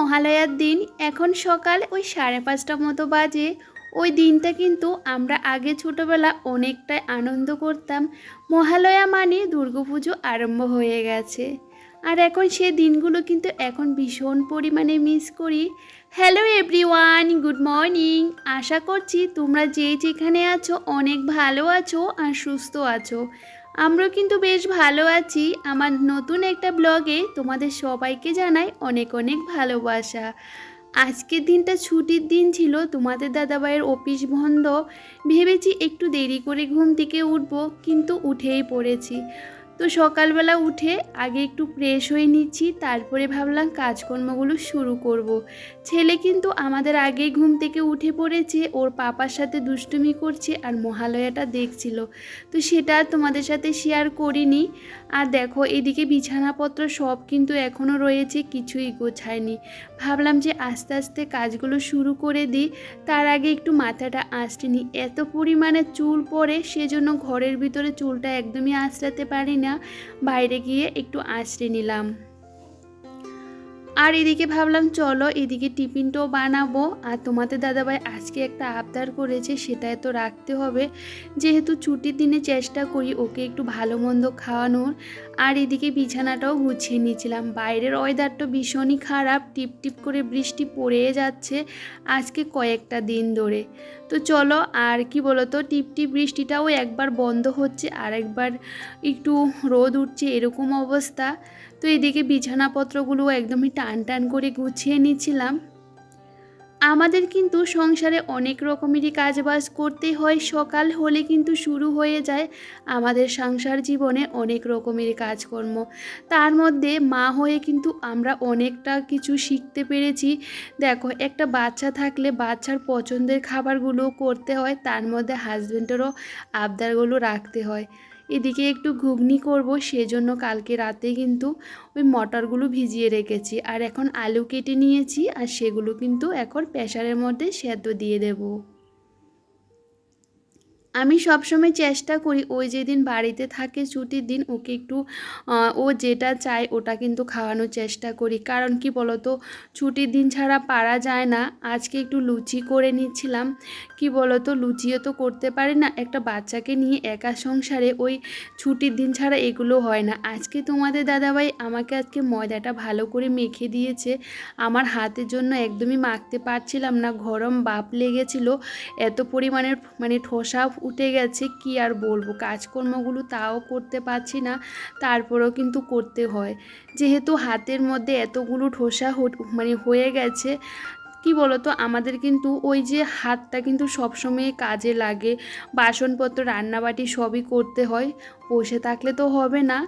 মহালয়ার দিন, এখন সকাল ওই সাড়ে পাঁচটা মতো বাজে। ওই দিনটা কিন্তু আমরা আগে ছোটোবেলা অনেকটাই আনন্দ করতাম। মহালয়া মানে দুর্গাপুজো আরম্ভ হয়ে গেছে। আর এখন সে দিনগুলো কিন্তু এখন ভীষণ পরিমাণে মিস করি। হ্যালো এভরিওয়ান গুড মর্নিং আশা করছি তোমরা যে যেখানে আছো অনেক ভালো আছো আর সুস্থ আছো। আমরাও কিন্তু বেশ ভালো আছি। আমার নতুন একটা ব্লগে তোমাদের সবাইকে জানাই অনেক অনেক ভালোবাসা। আজকের দিনটা ছুটির দিন ছিল, তোমাদের দাদাভাইয়ের অফিস বন্ধ। ভেবেছি একটু দেরি করে ঘুম থেকে উঠবো, কিন্তু উঠেই পড়েছি। তো সকালবেলা উঠে আগে একটু ফ্রেশ হয়ে নিচ্ছি, তারপরে ভাবলাম কাজকর্মগুলো শুরু করব। ছেলে কিন্তু আমাদের আগে ঘুম থেকে উঠে পড়েছে, ওর পাপার সাথে দুষ্টুমি করছে আর মহালয়াটা দেখছিল তো সেটা তোমাদের সাথে শেয়ার করিনি আর দেখো, এদিকে বিছানাপত্র সব কিন্তু এখনও রয়েছে, কিছুই গোছায়নি। ভাবলাম যে আস্তে আস্তে কাজগুলো শুরু করে দিই, তার আগে একটু মাথাটা আসতে নি এত পরিমাণে চুল পরে সেজন্য ঘরের ভিতরে চুলটা একদমই আঁচড়াতে পারি না, বাইরে গিয়ে একটু আঁচড়ে নিলাম। আর এদিকে ভাবলাম, চলো এদিকে টিফিনটাও বানাবো। আর তোমাদের দাদাভাই আজকে একটা আবদার করেছে, সেটাই তো রাখতে হবে। যেহেতু ছুটির দিনে চেষ্টা করি ওকে একটু ভালো মন্দ খাওয়ানোর। আর এদিকে বিছানাটাও গুছিয়ে নিয়েছিলাম। বাইরের ওয়েদারটা ভীষণই খারাপ, টিপ টিপ করে বৃষ্টি পড়ে যাচ্ছে আজকে কয়েকটা দিন ধরে। তো চলো, আর কি বলো তো টিপ টিপ বৃষ্টিটাও একবার বন্ধ হচ্ছে আর একবার একটু রোদ উঠছে, এরকম অবস্থা। তো এদিকে বিছানাপত্রগুলো একদমই টান টান টান করে গুছিয়ে নিচ্ছিলাম আমাদের কিন্তু সংসারে অনেক রকমেরই কাজবাজ করতে হয়, সকাল হলে কিন্তু শুরু হয়ে যায় আমাদের সংসার জীবনে অনেক রকমের কাজকর্ম। তার মধ্যে মা হয়ে কিন্তু আমরা অনেকটা কিছু শিখতে পেরেছি। দেখো, একটা বাচ্চা থাকলে বাচ্চার পছন্দের খাবারগুলো করতে হয়, তার মধ্যে হাজব্যান্ডেরও আবদারগুলো রাখতে হয়। এদিকে একটু ঘুগনি করব, সেজন্য কালকে রাতে কিন্তু ওই মটরগুলো ভিজিয়ে রেখেছি। আর এখন আলু কেটে নিয়েছি, আর সেগুলো কিন্তু এখন প্রেশারের মধ্যে সেদ্ধ দিয়ে দেবো। আমি সবসময় চেষ্টা করি, ওই যেদিন বাড়িতে থাকে ছুটির দিন ওকে একটু ও যেটা চায় ওটা কিন্তু খাওয়ানোর চেষ্টা করি। কারণ কি বলতো, ছুটির দিন ছাড়া পারা যায় না। আজকে একটু লুচি করে নিচ্ছিলাম। কি বলতো, লুচিও তো করতে পারি না। একটা বাচ্চাকে নিয়ে একা সংসারে ওই ছুটির দিন ছাড়া এগুলো হয় না। আজকে তোমাদের দাদাভাই আমাকে আজকে ময়দাটা ভালো করে মেখে দিয়েছে। আমার হাতের জন্য একদমই মাখতে পারছিলাম না। গরম বাপ লেগেছিল। এত পরিমাণের মানে ঠোসা উঠে গেছে, কি আর বলব? কাজকর্মগুলো তাও করতে পারছি না, তারপরেও কিন্তু করতে হয়। যেহেতু হাতের মধ্যে এতগুলো ঠোসা মানে হয়ে গেছে, কি বলতো? আমাদের কিন্তু ওই যে হাতটা কিন্তু সবসময় কাজে লাগে। বাসনপত্র, রান্নাবাটি সবই করতে হয়, বসে থাকলে তো হবে না।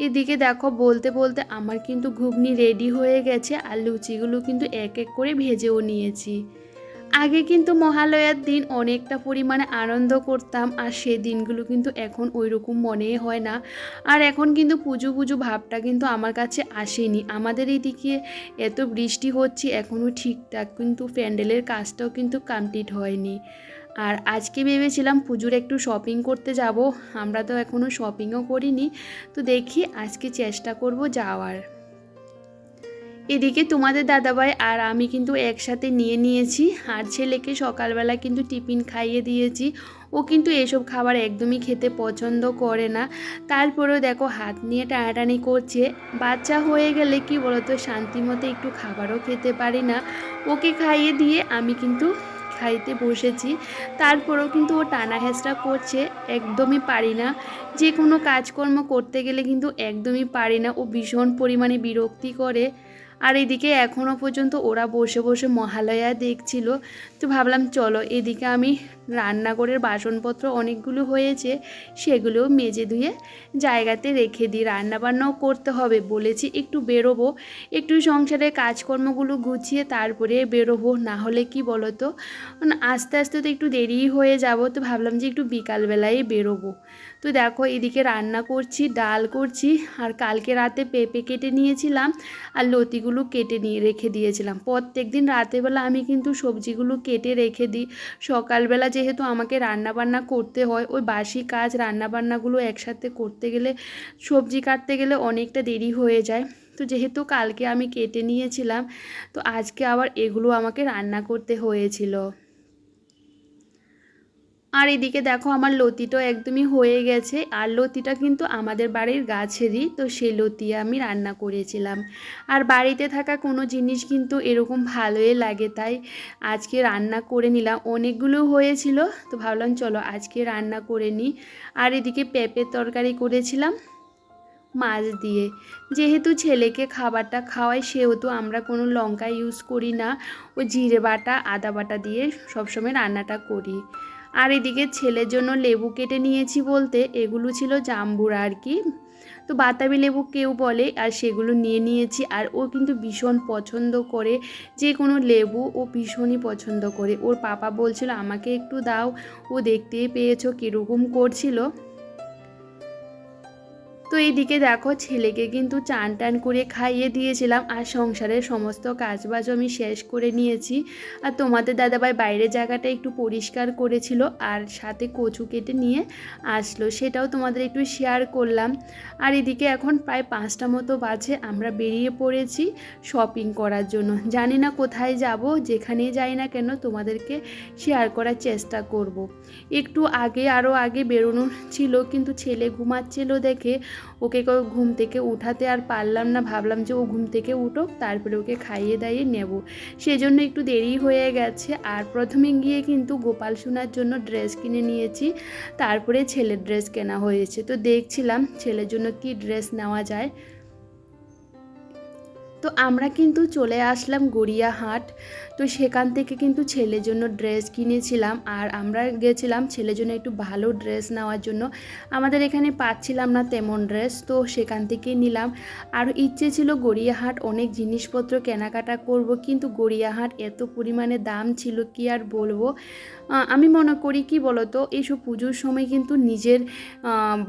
এদিকে দেখো, বলতে বলতে আমার কিন্তু ঘুগনি রেডি হয়ে গেছে, আর লুচিগুলো কিন্তু এক এক করে ভেজেও নিয়েছি। আগে কিন্তু মহালয়ার দিন অনেকটা পরিমাণে আনন্দ করতাম, আর সে দিনগুলো কিন্তু এখন ওই রকম মনে হয় না। আর এখন কিন্তু পুজো পুজো ভাবটা কিন্তু আমার কাছে আসেনি। আমাদের এইদিকে এত বৃষ্টি হচ্ছে এখনও ঠিকঠাক কিন্তু প্যান্ডেলের কাজটাও কিন্তু কমপ্লিট হয়নি। আর আজকে ভেবেছিলাম পুজোর একটু শপিং করতে যাব, আমরা তো এখনও শপিংও করিনি। তো দেখি আজকে চেষ্টা করব যাওয়ার। এদিকে তোমাদের দাদাভাই আর আমি কিন্তু একসাথে নিয়ে নিয়েছি। আর ছেলেকে সকালবেলা কিন্তু টিফিন খাইয়ে দিয়েছি। ও কিন্তু এসব খাবার একদমই খেতে পছন্দ করে না। তারপরেও দেখো হাত নিয়ে টানাটানি করছে। বাচ্চা হয়ে গেলে কি বলতো, শান্তি মতো একটু খাবারও খেতে পারি না। ওকে খাইয়ে দিয়ে আমি কিন্তু খাইতে বসেছি। তারপরেও কিন্তু ও টানা হেঁচড়া করছে, একদমই পারি না। যে কোনো কাজকর্ম করতে গেলে কিন্তু একদমই পারি না। ও ভীষণ পরিমাণে বিরক্তি করে। আর এদিকে এখনও পর্যন্ত ওরা বসে বসে মহালয়া দেখছিল। তো ভাবলাম, চলো এদিকে আমি রান্নাঘরের বাসনপত্র অনেকগুলো হয়েছে, সেগুলোও মেজে ধুয়ে জায়গাতে রেখে দিই। রান্নাবান্নাও করতে হবে বলেছি, একটু বেরোবো। একটু সংসারের কাজকর্মগুলো গুছিয়ে তারপরে বেরোবো, না হলে কি বলো তো আস্তে আস্তে তো একটু দেরি হয়ে যাব, তো ভাবলাম যে একটু বিকালবেলায় বেরোবো। তো দেখো, এদিকে রান্না করছি, ডাল করছি, আর কালকে রাতে পেঁপে কেটে নিয়েছিলাম, আর লতিগুলো কেটে নিয়ে রেখে দিয়েছিলাম। প্রত্যেক দিন রাতেরবেলা আমি কিন্তু সবজিগুলো কেটে রেখে দিই। সকালবেলা যেহেতু আমাকে রান্না বান্না করতে হয়, ওই বাসি কাজ রান্নাবান্নাগুলো একসাথে করতে গেলে, সবজি কাটতে গেলে অনেকটা দেরি হয়ে যায়। তো যেহেতু কালকে আমি কেটে নিয়েছিলাম, তো আজকে আবার এগুলো আমাকে রান্না করতে হয়েছিল। আর এদিকে দেখো আমার লতিটাও একদমই হয়ে গেছে। আর লতিটা কিন্তু আমাদের বাড়ির গাছেরই, তো সেই লতি আমি রান্না করেছিলাম। আর বাড়িতে থাকা কোনো জিনিস কিন্তু এরকম ভালোই লাগে, তাই আজকে রান্না করে নিলাম। অনেকগুলো হয়েছিল, তো ভাবলাম চলো আজকে রান্না করে নিই। আর এদিকে পেঁপের তরকারি করেছিলাম মাছ দিয়ে। যেহেতু ছেলেকে খাবারটা খাওয়াই, সেহেতু আমরা কোনো লঙ্কা ইউজ করি না। ও জিরে বাটা, আদা বাটা দিয়ে সবসময় রান্নাটা করি। আর এদিকে ছেলের জন্য লেবু কেটে নিয়েছি বলতে এগুলো ছিল জাম্বুরা আর কি। তো বাতাবি লেবু কেউ বলে, আর সেগুলো নিয়ে নিয়েছি। আর ও কিন্তু ভীষণ পছন্দ করে, যে কোনো লেবু ও ভীষণই পছন্দ করে। ওর পাপা বলছিল, আমাকে একটু দাও। ও দেখতেই পেয়েছ, কীরকম করছিল। তো এইদিকে দেখো ছেলেকে কিন্তু চান টান করে খাইয়ে দিয়েছিলাম আর সংসারের সমস্ত কাজবাজ আমি শেষ করে নিয়েছি। আর তোমাদের দাদাভাই বাইরের জায়গাটা একটু পরিষ্কার করেছিল আর সাথে কচু কেটে নিয়ে আসলো, সেটাও তোমাদের একটু শেয়ার করলাম। আর এদিকে এখন প্রায় পাঁচটা মতো বাজে, আমরা বেরিয়ে পড়েছি শপিং করার জন্য। জানি না কোথায় যাব, যেখানেই যাই না কেন তোমাদেরকে শেয়ার করার চেষ্টা করব। একটু আগে আরও আগে বেরোনো ছিল, কিন্তু ছেলে ঘুমাচ্ছিল দেখে ওকে ঘুম থেকে উঠাতে আর পারলাম না, ভাবলাম যে ও ঘুম থেকে উঠুক, তারপরে ওকে খাইয়ে দাইয়ে নেব। সেজন্য একটু দেরি হয়ে গেছে, আর প্রথমে গিয়ে কিন্তু গোপাল সোনার জন্য ড্রেস কিনে নিয়েছি, তারপরে ছেলের ড্রেস কেনা হয়েছে। তো দেখছিলাম ছেলের জন্য কি ড্রেস নেওয়া যায়। তো আমরা কিন্তু চলে আসলাম গড়িয়াহাট তো সেখান থেকে কিন্তু ছেলের জন্য ড্রেস কিনেছিলাম আর আমরা গেছিলাম ছেলের জন্য একটু ভালো ড্রেস নেওয়ার জন্য। আমাদের এখানে পাচ্ছিলাম না তেমন ড্রেস তো সেখান থেকে নিলাম। আর ইচ্ছে ছিল গড়িয়াহাট অনেক জিনিসপত্র কেনাকাটা করব, কিন্তু গড়িয়াহাট এত পরিমাণে দাম ছিল, কি আর বলব? আমি মনে করি কি বলতো, এইসব পুজোর সময় কিন্তু নিজের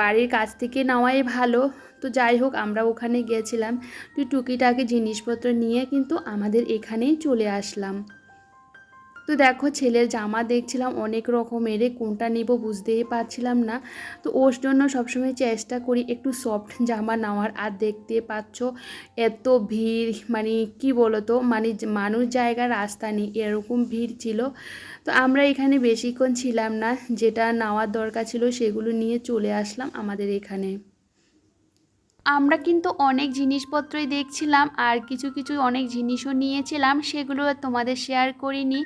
বাড়ির কাছ থেকে নেওয়াই ভালো। তো যাই হোক, আমরা ওখানে গিয়েছিলাম। তুই টুকিটাকি জিনিসপত্র নিয়ে কিন্তু আমাদের এখানেই চলে আসলাম। তো দেখো ছেলের জামা দেখছিলাম, অনেক রকমের কোনটা নেব বুঝতেই পারছিলাম না। তো ওর জন্য সবসময় চেষ্টা করি একটু সফট জামা নেওয়ার। আর দেখতে পাচ্ছ এত ভিড় মানে কি বলতো মানে মানুষ জায়গা, রাস্তা নেই, এরকম ভিড় ছিল। তো আমরা এখানে বেশিক্ষণ ছিলাম না, যেটা নেওয়ার দরকার ছিল সেগুলো নিয়ে চলে আসলাম আমাদের এখানে। আমরা কিন্তু অনেক জিনিসপত্রই দেখছিলাম আর কিছু কিছু অনেক জিনিসও নিয়েছিলাম সেগুলো তোমাদের শেয়ার করিনি।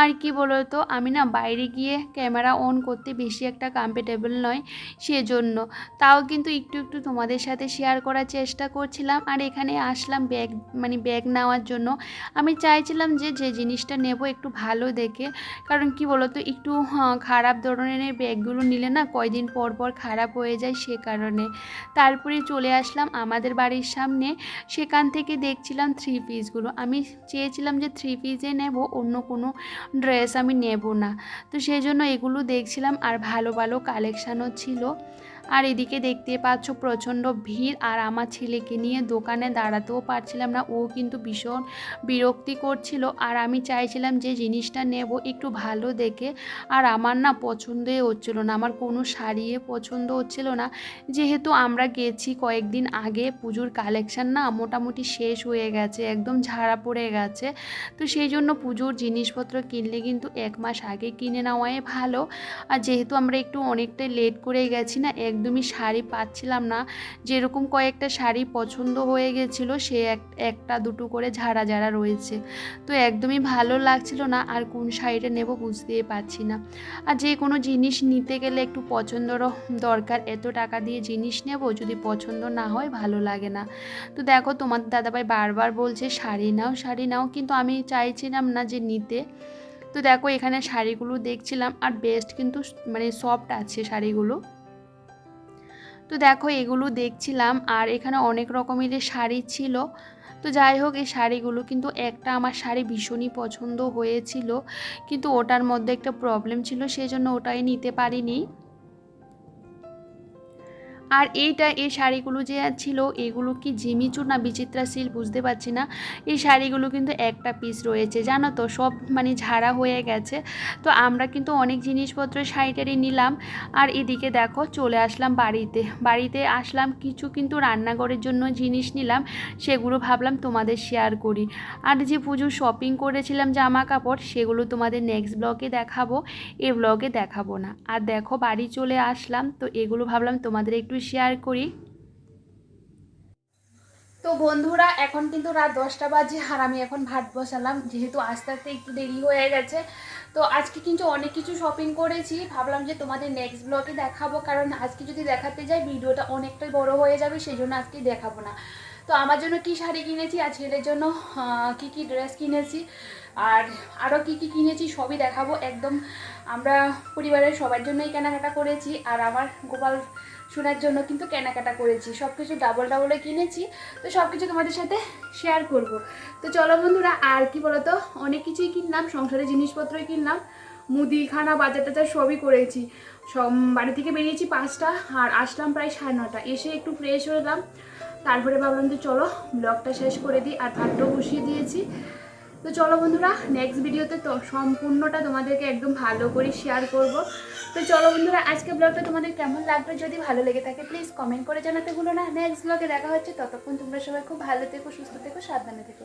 আর কি বলতো আমি না বাইরে গিয়ে ক্যামেরা অন করতে বেশি একটা কমফর্টেবল নয় সেজন্য। তাও কিন্তু একটু একটু তোমাদের সাথে শেয়ার করার চেষ্টা করছিলাম আর এখানে আসলাম ব্যাগ মানে ব্যাগ নেওয়ার জন্য। আমি চাইছিলাম যে যে জিনিসটা নেব একটু ভালো দেখে। কারণ কি বলতো একটু হ্যাঁ, খারাপ ধরনের ব্যাগগুলো নিলে না কয়দিন পর পর খারাপ হয়ে যায় সে কারণে। তারপরে চলে আসলাম আমাদের বাড়ির সামনে। সেখান থেকে দেখছিলাম থ্রি পিসগুলো আমি চেয়েছিলাম যে থ্রি পিসে নেব, অন্য কোনো ড্রেস আমি নেব না। তো সেই জন্য এগুলো দেখছিলাম আর ভালো ভালো কালেকশানও ছিল। আর এদিকে দেখতে পাচ্ছ প্রচণ্ড ভিড় আর আমার ছেলেকে নিয়ে দোকানে দাঁড়াতেও পারছিলাম না। ও কিন্তু ভীষণ বিরক্তি করছিল আর আমি চাইছিলাম যে জিনিসটা নেব একটু ভালো দেখে। আর আমার না পছন্দই হচ্ছিল না, আমার কোনো শাড়িয়ে পছন্দ হচ্ছিল না। যেহেতু আমরা গেছি কয়েকদিন আগে, পুজোর কালেকশান না মোটামুটি শেষ হয়ে গেছে, একদম ঝাড়া পড়ে গেছে। তো সেই জন্য পুজোর জিনিসপত্র কিনলে কিন্তু এক মাস আগে কিনে নেওয়াই ভালো। আর যেহেতু আমরা একটু অনেকটাই লেট করে গেছি না, এক একদমই শাড়ি পাচ্ছিলাম না। যেরকম কয়েকটা শাড়ি পছন্দ হয়ে গেছিল, সে এক, একটা, দুটো করে ঝাড়া ঝাড়া রয়েছে। তো একদমই ভালো লাগছিল না, আর কোন শাড়িটা নেব বুঝতেই পারছি না। আর যে কোনো জিনিস নিতে গেলে একটু পছন্দর দরকার, এত টাকা দিয়ে জিনিস নেব, যদি পছন্দ না হয় ভালো লাগে না। তো দেখো, তোমার দাদাভাই বারবার বলছে, শাড়ি নাও শাড়ি নাও। কিন্তু আমি চাইছিলাম না যে নিতে। তো দেখো, এখানে শাড়িগুলো দেখছিলাম, আর বেস্ট কিন্তু মানে সফট আছে শাড়িগুলো। তো দেখো এগুলো দেখছিলাম আর এখানে অনেক রকমের শাড়ি ছিল। তো যাই হোক, এই শাড়িগুলো কিন্তু একটা আমার শাড়ি ভীষণই পছন্দ হয়েছিল। কিন্তু ওটার মধ্যে একটা প্রবলেম ছিল সেই জন্য ওটাই নিতে পারিনি। আর এইটা, এই শাড়িগুলো যে ছিল, এগুলো কি জিমিচু না বিচিত্রা সিল বুঝতে পারছি না। এই শাড়িগুলো কিন্তু একটা পিস রয়েছে, জানো তো, সব মানে ঝাড়া হয়ে গেছে। তো আমরা কিন্তু অনেক জিনিসপত্র শাড়িটারি নিলাম। আর এদিকে দেখো, চলে আসলাম বাড়িতে। বাড়িতে আসলাম, কিছু কিন্তু রান্নাঘরের জন্য জিনিস নিলাম, সেগুলো ভাবলাম তোমাদের শেয়ার করি। আর যে পুজোর শপিং করেছিলাম জামা কাপড়, সেগুলো তোমাদের নেক্সট ব্লগে দেখাবো। এ ব্লগে দেখাবো না। আর দেখো, বাড়ি চলে আসলাম, তো এগুলো ভাবলাম তোমাদের একটু শেয়ার করি। তো বন্ধুরা, এখন কিন্তু রাত দশটা বাজে আর আমি এখন ভাত বসালাম, যেহেতু আস্তে আস্তে একটু দেরি হয়ে গেছে। তো আজকে কিন্তু অনেক কিছু শপিং করেছি, ভাবলাম যে তোমাদের নেক্সট ব্লগে দেখাবো, কারণ আজকে যদি দেখাতে যাই, ভিডিওটা অনেকটাই বড় হয়ে যাবে সেই জন্য আজকে দেখাবো না। তো আমার জন্য কি শাড়ি কিনেছি, আর ছেলের জন্য কি কি ড্রেস কিনেছি, আর আরও কি কি কিনেছি, সবই দেখাবো। একদম আমরা পরিবারের সবার জন্যই কেনাকাটা করেছি, আর আমার গোপাল শোনার জন্য কিন্তু কেনাকাটা করেছি। সব কিছু ডাবল ডাবলে কিনেছি। তো সব কিছু তোমাদের সাথে শেয়ার করব। তো চলো বন্ধুরা, আর কি বলতো? অনেক কিছুই কিনলাম সংসারের জিনিসপত্রই কিনলাম। মুদিখানা, বাজার টাজার সবই করেছি। সব বাড়ি থেকে বেরিয়েছি পাঁচটা আর আসলাম প্রায় সাড়ে নটা। এসে একটু ফ্রেশ হলাম। তারপরে ভাবলাম যে চলো ব্লগটা শেষ করে দিই আর ভাতটাও বসিয়ে দিয়েছি। তো চলো বন্ধুরা নেক্সট ভিডিওতে তো সম্পূর্ণটা তোমাদেরকে একদম ভালো করে শেয়ার করব। তো চলো বন্ধুরা, আজকে ব্লগটা তোমাদের কেমন লাগবে যদি ভালো লেগে থাকে প্লিজ কমেন্ট করে জানাতে ভুলো না। নেক্সট ব্লগে দেখা হচ্ছে, ততক্ষণ তোমরা সবাই খুব ভালো থেকো, সুস্থ থেকো, সাবধানে থেকো।